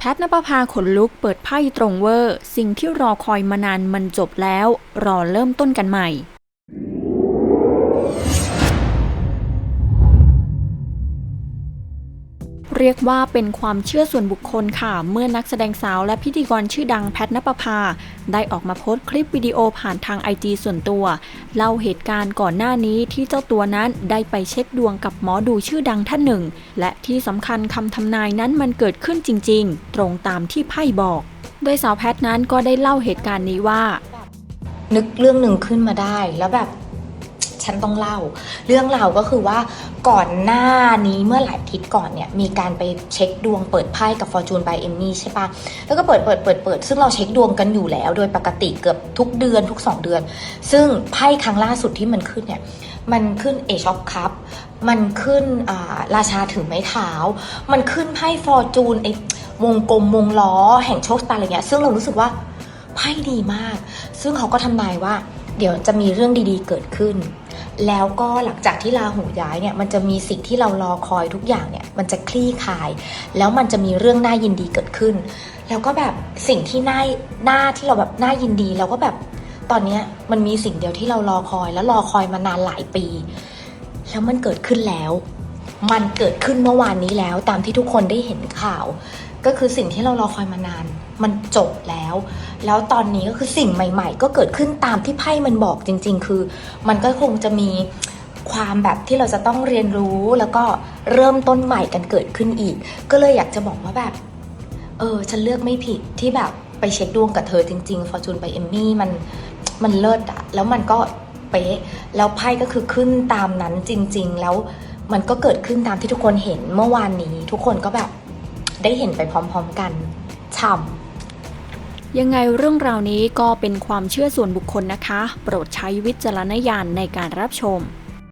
แพทนปภาขนลุกเปิดไพ่ตรงเวอร์ สิ่งที่รอคอยมานานมันจบแล้ว รอเริ่มต้นกันใหม่ เรียกว่าเป็นความเชื่อส่วนบุคคลค่ะ เมื่อนักแสดงสาวและพิธีกรชื่อดังแพทนปภา ได้ออกมาโพสต์คลิปวิดีโอผ่านทางไอจส่วนตัว เล่าเหตุการณ์ก่อนหน้านี้ที่เจ้าตัวนั้นได้ไปเช็คดวงกับหมอดูชื่อดังท่านหนึ่ง และที่สำคัญคำทำนายนั้นมันเกิดขึ้นจริง ๆ ตรงตามที่ไพ่บอก โดยสาวแพทนั้นก็ได้เล่าเหตุการณ์นี้ว่า นึกเรื่องหนึ่งขึ้นมาได้แล้วแบบ ฉันต้องเล่า เรื่องราวก็คือว่าก่อนหน้านี้เมื่อหลายอาทิตย์ก่อนเนี่ยมีการไปเช็คดวงเปิดไพ่กับ Fortune by Emmy ใช่ปะแล้วก็เปิดเปิดเปิดเปิดซึ่งเราเช็คดวงกันอยู่แล้ว โดยปกติเกือบทุกเดือนทุก 2 เดือน ซึ่งไพ่ครั้งล่าสุดที่มันขึ้นเนี่ยมันขึ้นเอชอ f คัพมันขึ้นราชาถือไม้เท้า มันขึ้นไพ่ฟอร์จูนไอวงกลมวงล้อแห่งโชคตาอะไรเงี้ยซึ่งเรารู้สึกว่าไพ่ดีมาก ซึ่งเขาก็ทำนายว่า เดี๋ยวจะมีเรื่องดีๆเกิดขึ้น แล้วก็หลังจากที่ราหูย้ายเนี่ยมันจะมีสิ่งที่เรารอคอยทุกอย่างเนี่ยมันจะคลี่คลาย แล้วมันจะมีเรื่องน่ายินดีเกิดขึ้น แล้วก็แบบสิ่งที่น่าน่าที่เราแบบน่ายินดีเราก็แบบตอนเนี้ยมันมีสิ่งเดียวที่เรารอคอย แล้วรอคอยมานานหลายปี แล้วมันเกิดขึ้นแล้ว มันเกิดขึ้นเมื่อวานนี้แล้วตามที่ทุกคนได้เห็นข่าว ก็คือสิ่งที่เรารอคอยมานาน มันจบแล้ว แล้วตอนนี้ก็คือสิ่งใหม่ ๆ ก็เกิดขึ้นตามที่ไพ่มันบอกจริง ๆ คือ มันก็คงจะมีความแบบที่เราจะต้องเรียนรู้แล้วก็เริ่มต้นใหม่กันเกิดขึ้นอีก ก็เลยอยากจะบอกว่าแบบ เออ ฉันเลือกไม่ผิดที่แบบไปเช็คดวงกับเธอจริงๆฟอร์จูนไปเอมมี่มันมันเลิศอะแล้วมันก็เป๊ะแล้วไพ่ก็คือขึ้นตามนั้นจริง ๆ แล้ว มันก็เกิดขึ้นตามที่ทุกคนเห็นเมื่อวานนี้ ทุกคนก็แบบได้เห็นไปพร้อมๆกันฉ่ำยังไงเรื่องราวนี้ก็เป็นความเชื่อส่วนบุคคลนะคะ โปรดใช้วิจารณญาณในการรับชม